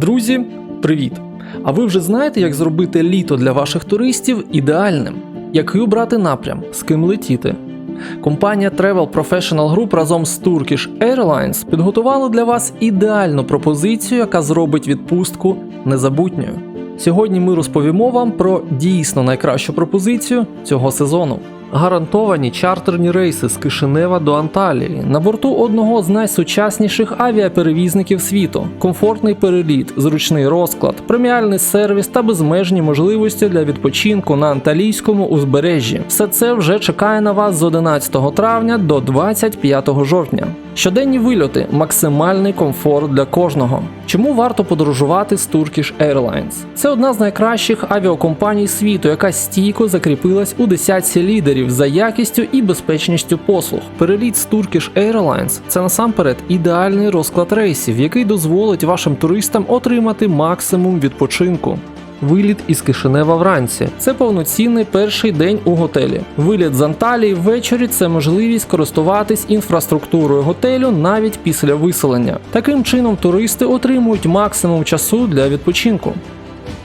Друзі, привіт! А ви вже знаєте, як зробити літо для ваших туристів ідеальним? Який обрати напрям, з ким летіти? Компанія Travel Professional Group разом з Turkish Airlines підготували для вас ідеальну пропозицію, яка зробить відпустку незабутньою. Сьогодні ми розповімо вам про дійсно найкращу пропозицію цього сезону. Гарантовані чартерні рейси з Кишинева до Анталії на борту одного з найсучасніших авіаперевізників світу, комфортний переліт, зручний розклад, преміальний сервіс та безмежні можливості для відпочинку на анталійському узбережжі. Все це вже чекає на вас з 11 травня до 25 жовтня. Щоденні вильоти максимальний комфорт для кожного. Чому варто подорожувати з Turkish Airlines? Це одна з найкращих авіакомпаній світу, яка стійко закріпилась у десятці лідерів за якістю і безпечністю послуг. Переліт з Turkish Airlines – це насамперед ідеальний розклад рейсів, який дозволить вашим туристам отримати максимум відпочинку. Виліт із Кишинева вранці це повноцінний перший день у готелі. Виліт з Анталії ввечері це можливість користуватись інфраструктурою готелю навіть після виселення. Таким чином туристи отримують максимум часу для відпочинку.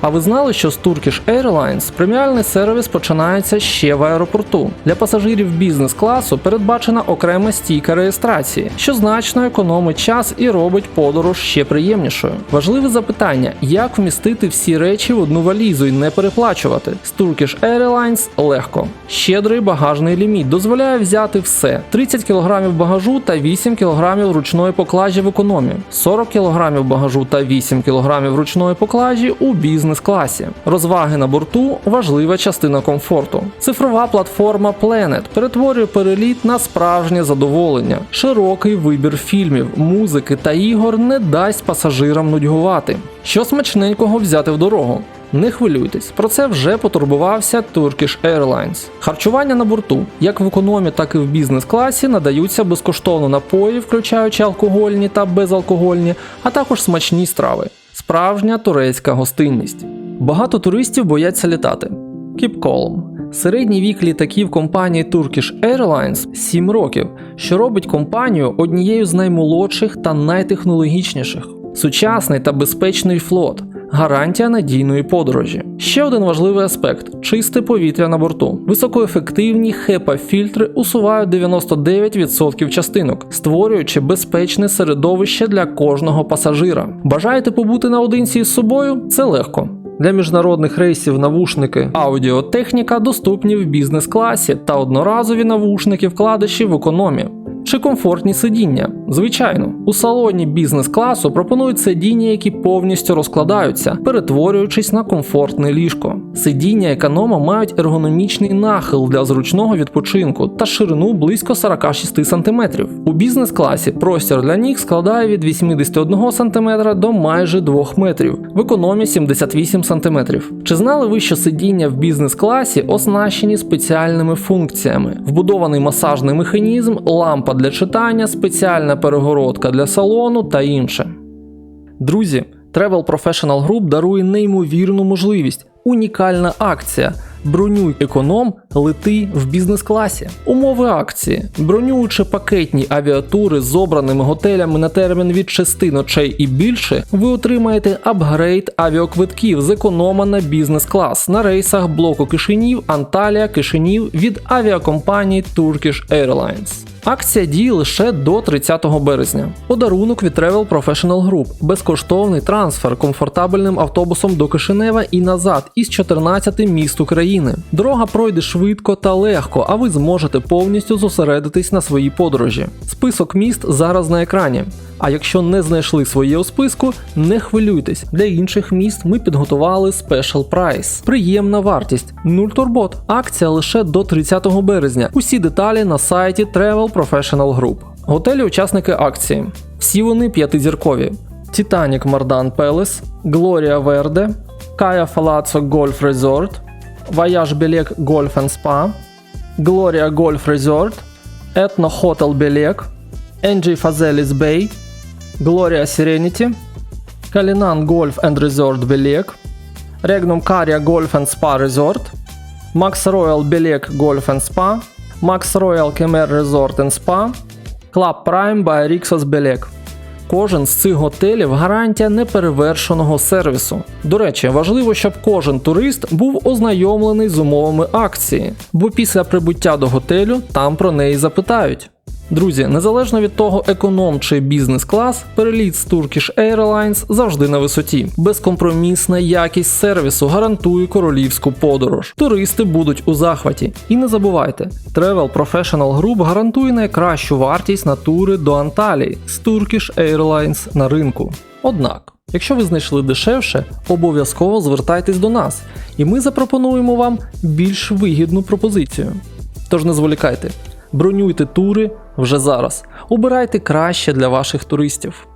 А ви знали, що з Turkish Airlines преміальний сервіс починається ще в аеропорту. Для пасажирів бізнес-класу передбачена окрема стійка реєстрації, що значно економить час і робить подорож ще приємнішою. Важливе запитання: як вмістити всі речі в одну валізу і не переплачувати? З Turkish Airlines легко. Щедрий багажний ліміт дозволяє взяти все: 30 кг багажу та 8 кг ручної поклажі в економі, 40 кг багажу та 8 кг ручної поклажі у бізнес бізнес-класі. Розваги на борту важлива частина комфорту. Цифрова платформа Planet перетворює переліт на справжнє задоволення. Широкий вибір фільмів, музики та ігор не дасть пасажирам нудьгувати. Що смачненького взяти в дорогу? Не хвилюйтесь, про це вже потурбувався Turkish Airlines. Харчування на борту, як в економі, так і в бізнес-класі, надаються безкоштовно напої, включаючи алкогольні та безалкогольні, а також смачні страви. Справжня турецька гостинність. Багато туристів бояться літати. Кіпколом. Середній вік літаків компанії Turkish Airlines 7 років, що робить компанію однією з наймолодших та найтехнологічніших. Сучасний та безпечний флот, гарантія надійної подорожі. Ще один важливий аспект чисте повітря на борту. Високоефективні HEPA-фільтри усувають 99% частинок, створюючи безпечне середовище для кожного пасажира. Бажаєте побути наодинці з собою? Це легко. Для міжнародних рейсів навушники аудіотехніка доступні в бізнес-класі та одноразові навушники вкладиші в економі. Чи комфортні сидіння? Звичайно, у салоні бізнес-класу пропонують сидіння, які повністю розкладаються, перетворюючись на комфортне ліжко. Сидіння економа мають ергономічний нахил для зручного відпочинку та ширину близько 46 см. У бізнес-класі простір для ніг складає від 81 см до майже 2 метрів, в економі 78 см. Чи знали ви, що сидіння в бізнес-класі оснащені спеціальними функціями? Вбудований масажний механізм, лампа для читання, спеціальна перегородка для салону та інше. Друзі, Travel Professional Group дарує неймовірну можливість. Унікальна акція. Бронюй економ, лети в бізнес-класі. Умови акції. Бронюючи пакетні авіатури з обраними готелями на термін від 6 ночей і більше, ви отримаєте апгрейд авіаквитків з економа на бізнес-клас на рейсах блоку Кишинів, Анталія, Кишинів від авіакомпанії Turkish Airlines. Акція діє лише до 30 березня. Подарунок від Travel Professional Group. Безкоштовний трансфер комфортабельним автобусом до Кишинева і назад із 14 міст України. Дорога пройде швидко та легко, а ви зможете повністю зосередитись на своїй подорожі. Список міст зараз на екрані. А якщо не знайшли своє у списку, не хвилюйтесь. Для інших міст ми підготували Special Price. Приємна вартість 0 турбот. Акція лише до 30 березня. Усі деталі на сайті Travel Professional Group. Готелі учасники акції. Всі вони п'ятизіркові. Titanic Mardan Palace, Gloria Kaya Palazzo Golf Resort, Voyage Belek Golf and Spa, Gloria Golf Resort, Etno Hotel Belek, NG Fazelis Bay, Gloria Serenity, Kalinan Golf and Resort Belek, Regnum Caria Golf and Spa Resort, Max Royal Belek Golf and Spa, Max Royal Kemer Resort and Spa, Club Prime by Rixos Belek. Кожен з цих готелів гарантія неперевершеного сервісу. До речі, важливо, щоб кожен турист був ознайомлений з умовами акції, бо після прибуття до готелю там про неї запитають. Друзі, незалежно від того, економ чи бізнес-клас, переліт з Turkish Airlines завжди на висоті. Безкомпромісна якість сервісу гарантує королівську подорож. Туристи будуть у захваті. І не забувайте, Travel Professional Group гарантує найкращу вартість на тури до Анталії з Turkish Airlines на ринку. Однак, якщо ви знайшли дешевше, обов'язково звертайтесь до нас, і ми запропонуємо вам більш вигідну пропозицію. Тож не зволікайте, бронюйте тури вже зараз, обирайте краще для ваших туристів.